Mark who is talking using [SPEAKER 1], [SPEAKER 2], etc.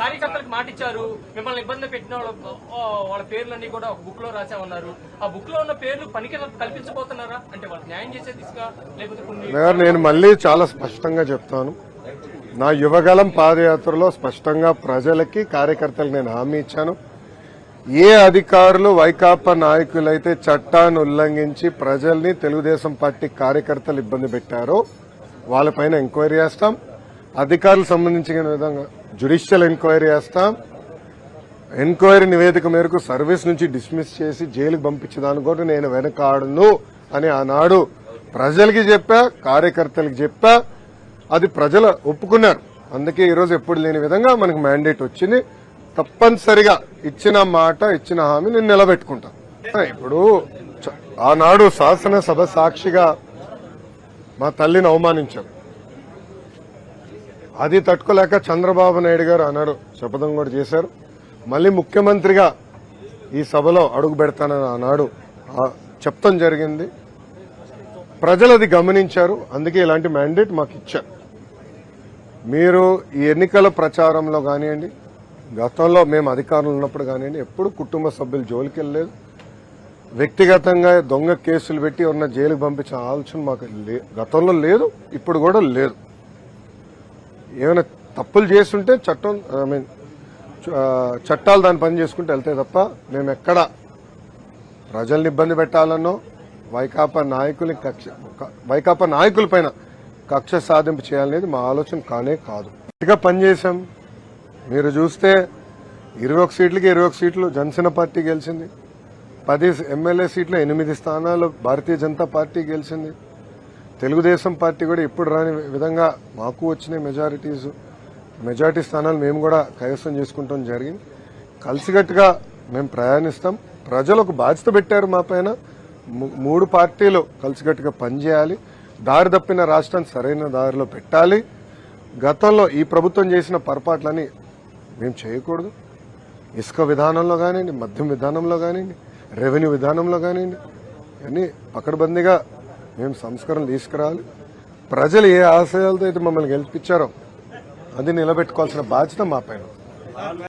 [SPEAKER 1] కార్యకర్తలకు మాట ఇచ్చారు మిమ్మల్ని ఇబ్బంది పెట్టిన వాళ్ళ పేర్లన్నీ కూడా ఒక బుక్లో రాసా ఉన్నారు ఆ బుక్లో ఉన్న పేర్లు పనికి కల్పించబోతున్నారా? అంటే వాళ్ళు న్యాయం చేసే దిశగా లేకపోతే
[SPEAKER 2] నేను మళ్ళీ చాలా స్పష్టంగా చెప్తాను. నా యువగలం పాదయాత్రలో స్పష్టంగా ప్రజలకి కార్యకర్తలకు నేను హామీ ఇచ్చాను. ఏ అధికారులు వైకాపా నాయకులైతే చట్టాన్ని ఉల్లంఘించి ప్రజల్ని తెలుగుదేశం పార్టీ కార్యకర్తలు ఇబ్బంది పెట్టారో వాళ్ళపైన ఎంక్వైరీ చేస్తాం. అధికారులకు సంబంధించిన విధంగా జ్యుడిషియల్ ఎంక్వైరీ చేస్తాం. ఎంక్వైరీ నివేదిక మేరకు సర్వీస్ నుంచి డిస్మిస్ చేసి జైలుకు పంపించేదాని కూడా నేను వెనకాడను అని ఆనాడు ప్రజలకి చెప్పా కార్యకర్తలకు చెప్పా. అది ప్రజలు ఒప్పుకున్నారు. అందుకే ఈరోజు ఎప్పుడు లేని విధంగా మనకు మ్యాండేట్ వచ్చింది. తప్పనిసరిగా ఇచ్చిన మాట ఇచ్చిన హామీ నేను నిలబెట్టుకుంటాను ఇప్పుడు చ- ఆనాడు శాసనసభ సాక్షిగా మా తల్లిని అవమానించారు అది తట్టుకోలేక చంద్రబాబు నాయుడు గారు అన్నారు. శపథం కూడా చేశారు. మళ్ళీ ముఖ్యమంత్రిగా ఈ సభలో అడుగు పెడతానని ఆనాడు చెప్తాం జరిగింది. ప్రజలు అది గమనించారు. అందుకే ఇలాంటి మ్యాండేట్ మాకు ఇచ్చారు. మీరు ఈ ఎన్నికల ప్రచారంలో కానివ్వండి గతంలో మేము అధికారంలో ఉన్నప్పుడు కానివ్వండి ఎప్పుడు కుటుంబ సభ్యులు జోలికి వెళ్ళలేదు. వ్యక్తిగతంగా దొంగ కేసులు పెట్టి ఉన్న జైలుకు పంపించే ఆలోచన మాకు లే- గతంలో లేదు ఇప్పుడు కూడా లేదు. ఏమైనా తప్పులు చేస్తుంటే చట్టం ఐ మీన్ చట్టాలు దాని పని చేసుకుంటూ వెళ్తాయి తప్ప మేము ఎక్కడ ప్రజల్ని ఇబ్బంది పెట్టాలనో వైకాపా నాయకుల్ని కక్ష వైకాపా నాయకుల పైన కక్ష సాధింపు చేయాలనేది మా ఆలోచన కానే కాదు. ఇక పనిచేసాం మీరు చూస్తే ఇరవై ఒక సీట్లకి ఇరవై ఒక సీట్లు జనసేన పార్టీ గెలిచింది. పది ఎమ్మెల్యే సీట్లు ఎనిమిది స్థానాలు భారతీయ జనతా పార్టీ గెలిచింది. తెలుగుదేశం పార్టీ కూడా ఇప్పుడు రాని విధంగా మాకు వచ్చిన మెజారిటీస్ మెజారిటీ స్థానాలు మేము కూడా కైవసం చేసుకుంటాం జరిగింది. కలిసికట్టుగా మేము ప్రయాణిస్తాం. ప్రజలు ఒక బాధ్యత పెట్టారు మా పైన. మూడు పార్టీలు కలిసికట్టుగా పనిచేయాలి. దారి తప్పిన రాష్ట్రాన్ని సరైన దారిలో పెట్టాలి. గతంలో ఈ ప్రభుత్వం చేసిన పొరపాట్లని మేము చేయకూడదు. ఇసుక విధానంలో కానివ్వండి మద్యం విధానంలో కానివ్వండి రెవెన్యూ విధానంలో కానివ్వండి అన్నీ పకడ్బందీగా మేము సంస్కరణ తీసుకురావాలి ప్రజలు ఏ ఆశయాలతో అయితే మమ్మల్ని గెలిపించారో అది నిలబెట్టుకోవాల్సిన బాధ్యత మా పైన